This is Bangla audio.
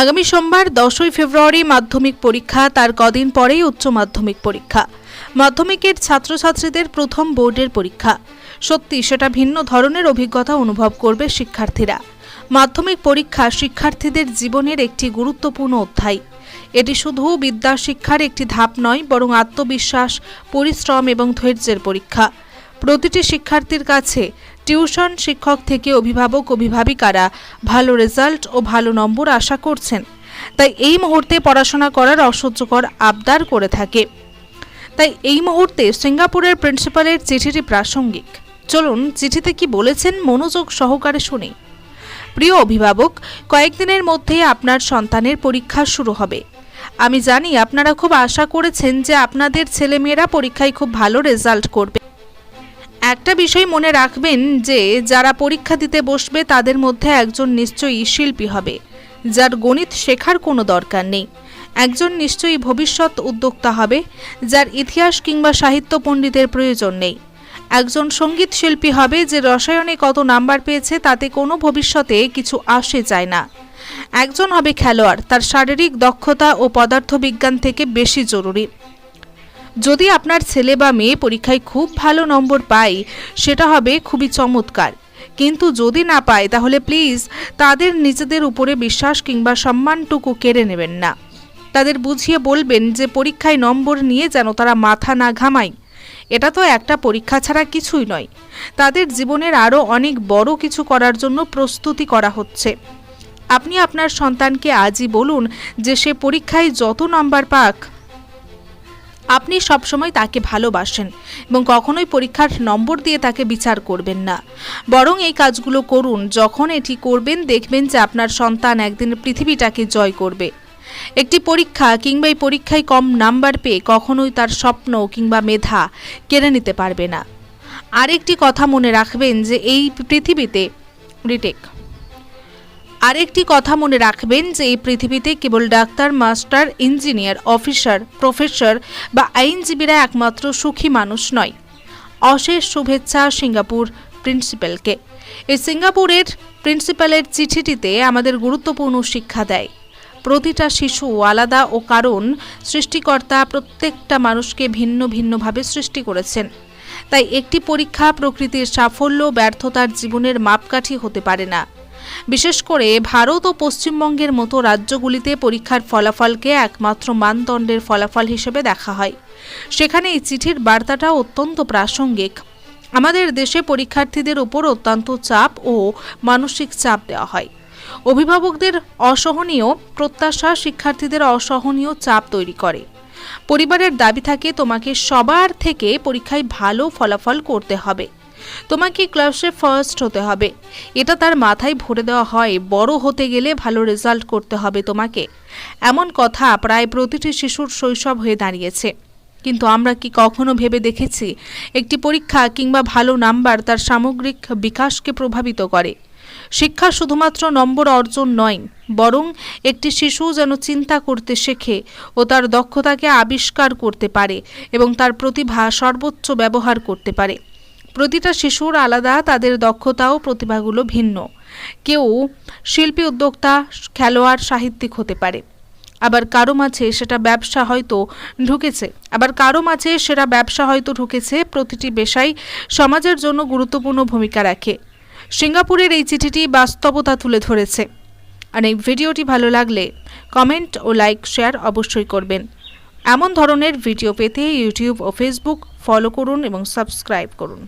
আগামী সোমবার দশই ফেব্রুয়ারি মাধ্যমিক পরীক্ষা, তার কদিন পরেই উচ্চ মাধ্যমিক পরীক্ষা। মাধ্যমিকের ছাত্রছাত্রীদের প্রথম বোর্ডের পরীক্ষা। সত্যি সেটা ভিন্ন ধরনের অভিজ্ঞতা অনুভব করবে শিক্ষার্থীরা। মাধ্যমিক পরীক্ষা শিক্ষার্থীদের জীবনের একটি গুরুত্বপূর্ণ অধ্যায়। এটি শুধু বিদ্যা শিক্ষার একটি ধাপ নয়, বরং আত্মবিশ্বাস, পরিশ্রম এবং ধৈর্যের পরীক্ষা। প্রতিটি শিক্ষার্থীর কাছে টিউশন শিক্ষক থেকে অভিভাবক, অভিভাবিকারা ভালো রেজাল্ট ও ভালো নম্বর আশা করছেন। তাই এই মুহূর্তে পড়াশোনা করার অসহ্যকর আবদার করে থাকে। তাই এই মুহূর্তে সিঙ্গাপুরের প্রিন্সিপালের চিঠিটি প্রাসঙ্গিক। চলুন, চিঠিতে কি বলেছেন মনোযোগ সহকারে শুনি। প্রিয় অভিভাবক, কয়েকদিনের মধ্যেই আপনার সন্তানের পরীক্ষা শুরু হবে। আমি জানি আপনারা খুব আশা করেছেন যে আপনাদের ছেলেমেয়েরা পরীক্ষায় খুব ভালো রেজাল্ট করবে। একটা বিষয় মনে রাখবেন যে, যারা পরীক্ষা দিতে বসবে তাদের মধ্যে একজন নিশ্চয়ই শিল্পী হবে, যার গণিত শেখার কোনো দরকার নেই। একজন নিশ্চয়ই ভবিষ্যৎ উদ্যোক্তা হবে, যার ইতিহাস কিংবা সাহিত্য পণ্ডিতের প্রয়োজন নেই। একজন সংগীত শিল্পী হবে যে রসায়নে কত নাম্বার পেয়েছে তাতে কোনো ভবিষ্যতে কিছু আসে যায় না। একজন হবে খেলোয়াড়, তার শারীরিক দক্ষতা ও পদার্থবিজ্ঞান থেকে বেশি জরুরি। যদি আপনার ছেলে বা মেয়ে পরীক্ষায় খুব ভালো নম্বর পায়, সেটা হবে খুবই চমৎকার। কিন্তু যদি না পায়, তাহলে প্লিজ তাদের নিজেদের উপরে বিশ্বাস কিংবা সম্মানটুকু কেড়ে নেবেন না। তাদের বুঝিয়ে বলবেন যে পরীক্ষায় নম্বর নিয়ে যেন তারা মাথা না ঘামায়। এটা তো একটা পরীক্ষা ছাড়া কিছুই নয়। তাদের জীবনের আরও অনেক বড় কিছু করার জন্য প্রস্তুতি করা হচ্ছে। আপনি আপনার সন্তানকে আজই বলুন যে সে পরীক্ষায় যত নম্বর পাক আপনি সবসময় তাকে ভালোবাসেন এবং কখনোই পরীক্ষার নম্বর দিয়ে তাকে বিচার করবেন না। বরং এই কাজগুলো করুন, যখন এটি করবেন, দেখবেন যে আপনার সন্তান একদিন পৃথিবীটাকে জয় করবে। একটি পরীক্ষা কিংবা এই পরীক্ষায় কম নাম্বার পেয়ে কখনোই তার স্বপ্ন কিংবা মেধা কেড়ে নিতে পারবে না। আরেকটি কথা মনে রাখবেন যে এই পৃথিবীতে, রিটেক আরেকটি কথা মনে রাখবেন যে এই পৃথিবীতে কেবল doctor, master, engineer, officer, professor বা আইনজীবীরা একমাত্র সুখী মানুষ নয়। অশেষ শুভেচ্ছা সিঙ্গাপুর প্রিন্সিপালকে। এই সিঙ্গাপুরের প্রিন্সিপালের চিঠিটিতে আমাদের গুরুত্বপূর্ণ শিক্ষা দেয়, প্রতিটা শিশু আলাদা ও কারণ সৃষ্টিকর্তা প্রত্যেকটা মানুষকে ভিন্ন ভিন্নভাবে সৃষ্টি করেছেন। তাই একটি পরীক্ষা প্রকৃতির সাফল্য, ব্যর্থতার জীবনের মাপকাঠি হতে পারে না। বিশেষ করে ভারত ও পশ্চিমবঙ্গের মতো রাজ্যগুলিতে পরীক্ষার ফলাফলকে একমাত্র মানদণ্ডের ফলাফল হিসেবে দেখা হয়। সেখানে এই চিঠির বার্তাটা অত্যন্ত প্রাসঙ্গিক। আমাদের দেশে পরীক্ষার্থীদের উপর অত্যন্ত চাপ ও মানসিক চাপ দেওয়া হয়। অভিভাবকদের অসহনীয় প্রত্যাশা শিক্ষার্থীদের অসহনীয় চাপ তৈরি করে। পরিবারের দাবি থাকে, তোমাকে সবার থেকে পরীক্ষায় ভালো ফলাফল করতে হবে। তোমাকে ক্লাসে ফার্স্ট হতে হবে। এটা তার মাথায় ভরে দেওয়া হয়, বড় হতে গেলে ভালো রেজাল্ট করতে হবে তোমাকে। এমন কথা প্রায় প্রতিটি শিশুর শৈশব হয়ে দাঁড়িয়েছে। কিন্তু আমরা কি কখনো ভেবে দেখেছি, একটি পরীক্ষা কিংবা ভালো নাম্বার তার সামগ্রিক বিকাশকে প্রভাবিত করে? শিক্ষা শুধুমাত্র নম্বর অর্জন নয়, বরং একটি শিশু যেন চিন্তা করতে শেখে ও তার দক্ষতাকে আবিষ্কার করতে পারে এবং তার প্রতিভা সর্বোচ্চ ব্যবহার করতে পারে। প্রতিটা শিশুর আলাদা, তাদের দক্ষতা ও প্রতিভাগুলো ভিন্ন। কেউ শিল্পী, উদ্যোক্তা, খেলোয়াড়, সাহিত্যিক হতে পারে। আবার কারও মাঝে সেটা ব্যবসা হয়তো ঢুকেছে, আবার কারও মাঝে সেটা ব্যবসা হয়তো ঢুকেছে, প্রতিটি পেশাই সমাজের জন্য গুরুত্বপূর্ণ ভূমিকা রাখে। সিঙ্গাপুরের এই চিঠিটি বাস্তবতা তুলে ধরেছে। আর এই ভিডিওটি ভালো লাগলে কমেন্ট ও লাইক, শেয়ার অবশ্যই করবেন। এমন ধরনের ভিডিও পেতে ইউটিউব ও ফেসবুক ফলো করুন এবং সাবস্ক্রাইব করুন।